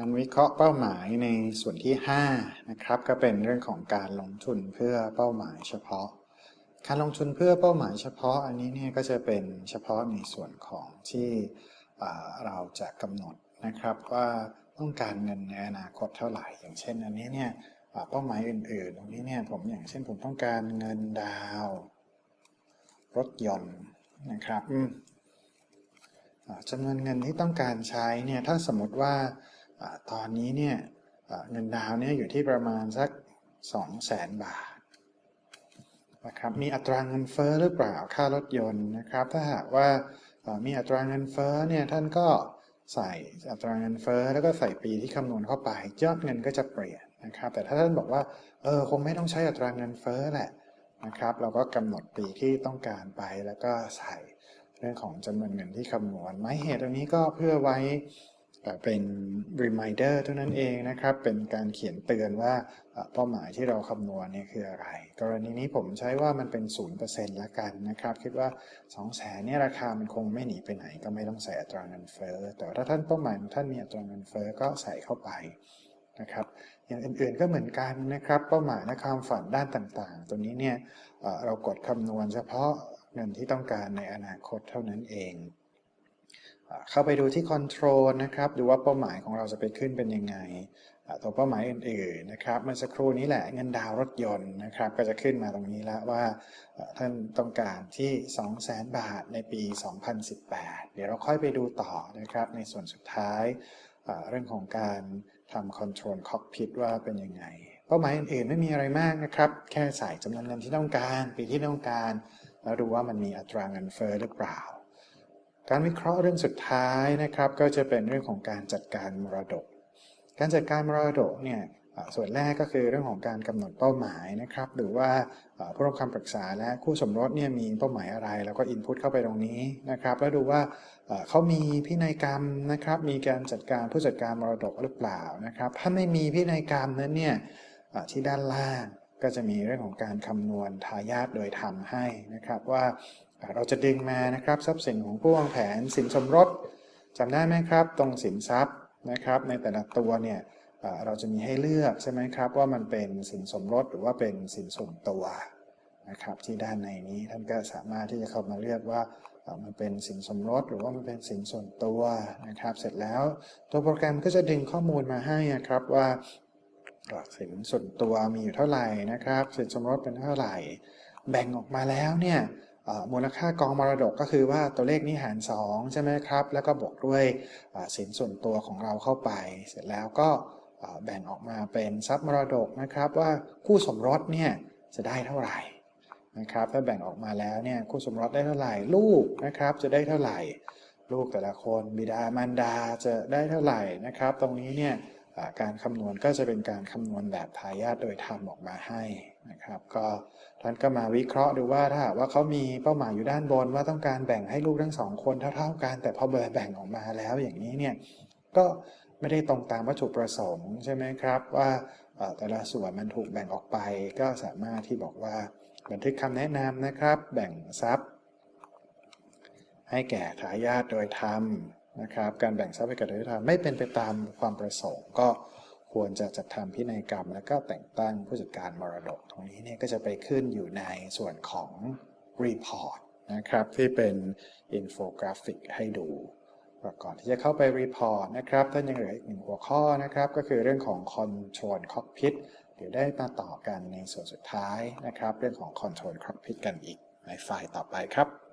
การวิเคราะห์เป้าหมายในส่วนที่ 5 นะครับ ก็เป็นเรื่องของการลงทุนเพื่อเป้าหมายเฉพาะ การลงทุนเพื่อเป้าหมายเฉพาะอันนี้เนี่ยก็จะเป็นเฉพาะในส่วนของที่เราจะกำหนดนะครับว่าต้องการเงินในอนาคตเท่าไหร่ อย่างเช่นอันนี้เนี่ยเป้าหมายอื่นๆตรงนี้เนี่ยผมอย่างเช่นผมต้องการเงินดาว รถยนต์นะครับจำนวนเงินที่ต้องการใช้เนี่ยถ้าสมมติว่า ตอนนี้เนี่ยเงินดาวน์เนี่ยอยู่ที่ประมาณสัก 2 0 0แสนบาทนะครับมีอัตราเงินเฟ้อหรือเปล่าค่ารถยนต์นะครับ ถ้าหากว่ามีอัตราเงินเฟ้อเนี่ยท่านก็ใส่อัตราเงินเฟ้อแล้วก็ใส่ปีที่คำนวณเข้าไปยอดเงินก็จะเปลี่ยนนะครับ แต่ถ้าท่านบอกว่าเออคงไม่ต้องใช้อัตราเงินเฟ้อแหละนะครับ เราก็กำหนดปีที่ต้องการไปแล้วก็ใส่เรื่องของจำนวนเงินที่คำนวณหมาเหตุตรงนี้ก็เพื่อไว้ เอ่เป็น reminder เท่านั้นเองนะครับ เป็นการเขียนเตือนว่าเป้าหมายที่เราคำนวณเนี่ยคืออะไร กรณีนี้ผมใช้ว่ามันเป็น 0%ละกันนะครับ คิดว่า 2 0 0แสนเนี่ยราคามันคงไม่หนีไปไหน ก็ไม่ต้องใส่อัตราเงินเฟ้อ แต่ถ้าท่านเป้าหมายของท่านมีอัตราเงินเฟ้อก็ใส่เข้าไปนะครับ อย่างอื่นๆก็เหมือนกันนะครับ เป้าหมายและความฝันด้านต่างๆ ตัวนี้เนี่ยเรากดคำนวณเฉพาะเงินที่ต้องการในอนาคตเท่านั้นเอง เข้าไปดูที่ Control นะครับ ดูว่าเป้าหมายของเราจะไปขึ้นเป็นยังไง ตัวเป้าหมายอื่นๆนะครับเมื่อสักครู่นี้แหละเงินดาวรถยนต์นะครับ ก็จะขึ้นมาตรงนี้แล้วว่าท่านต้องการที่ 200,000 บาทในปี 2018 เดี๋ยวเราค่อยไปดูต่อนะครับ ในส่วนสุดท้ายเอ่อเรื่องของการทำ Control Cockpit ว่าเป็นยังไง เป้าหมายอื่นๆ ไม่มีอะไรมากนะครับ แค่ใส่จำนวนเงินที่ต้องการ ปีที่ต้องการ แล้วดูว่ามันมีอัตราเงินเฟ้อหรือเปล่า การวิเคราะห์เรื่องสุดท้ายนะครับ ก็จะเป็นเรื่องของการจัดการมรดก การจัดการมรดกเนี่ยส่วนแรกก็คือเรื่องของการกำหนดเป้าหมายนะครับ หรือว่าผู้รับคำปรึกษาและคู่สมรสเนี่ยมีเป้าหมายอะไร แล้วก็อินพุตเข้าไปตรงนี้นะครับ แล้วดูว่าเขามีพินัยกรรมนะครับ มีการจัดการผู้จัดการมรดกหรือเปล่านะครับ ถ้าไม่มีพินัยกรรมนั้นเนี่ยที่ด้านล่างก็จะมีเรื่องของการคำนวณทายาทโดยทำให้นะครับว่า เราจะดึงมานะครับทรัพย์สินของผู้วางแผนสินสมรสจำได้ไหมครับ ตรงสินทรัพย์นะครับ ในแต่ละตัวเนี่ยเราจะมีให้เลือกใช่ไหมครับ ว่ามันเป็นสินสมรสหรือว่าเป็นสินส่วนตัวนะครับ ที่ด้านในนี้ท่านก็สามารถที่จะเข้ามาเลือกว่ามันเป็นสินสมรสหรือว่ามันเป็นสินส่วนตัวนะครับ เสร็จแล้วตัวโปรแกรมก็จะดึงข้อมูลมาให้นะครับว่าสินส่วนตัวมีอยู่เท่าไหร่นะครับสินสมรสเป็นเท่าไหร่ แบ่งออกมาแล้วเนี่ย มูลค่ากองมรดกก็คือว่าตัวเลขนี้หาร 2 ใช่ไหมครับ แล้วก็บวกด้วยสินส่วนตัวของเราเข้าไป เสร็จแล้วก็แบ่งออกมาเป็นทรัพย์มรดกนะครับว่าคู่สมรสเนี่ยจะได้เท่าไหร่นะครับถ้าแบ่งออกมาแล้วเนี่ยคู่สมรสได้เท่าไหร่ลูกนะครับจะได้เท่าไหร่ ลูกแต่ละคนบิดามารดาจะได้เท่าไหร่นะครับ ตรงนี้เนี่ย การคำนวณก็จะเป็นการคำนวณแบบทายาทโดยทำออกมาให้นะครับก็ท่านก็มาวิเคราะห์ดูว่าถ้าว่าเขามีเป้าหมายอยู่ด้านบนว่าต้องการแบ่งให้ลูกทั้งสองคนเท่าๆกัน แต่พอแบ่งออกมาแล้วอย่างนี้เนี่ยก็ไม่ได้ตรงตามวัตถุประสงค์ใช่ไหมครับว่าแต่ละส่วนมันถูกแบ่งออกไป ก็สามารถที่บอกว่าบันทึกคำแนะนำนะครับ แบ่งทรัพย์ ให้แก่ทายาทโดยธรรม นะครับการแบ่งทรัพย์ให้ก่ทายาทโดยธรรมไม่เป็นไปตามความประสงค์ ก็ควรจะจัดทำพินัยกรรม แล้วก็แต่งตั้งผู้จัดการมรดก ตรงนี้เนี่ยก็จะไปขึ้นอยู่ในส่วนของ report นะครับที่เป็นอินโฟกราฟิกให้ดูก่อนที่จะเข้าไป report นะครับท่านยังเหลืออีกหนึ่งหัวข้อนะครับ ก็คือเรื่องของ control cockpit เดี๋ยวได้มาต่อกันในส่วนสุดท้ายนะครับ เรื่องของ control cockpit กันอีกในไฟล์ต่อไปครับ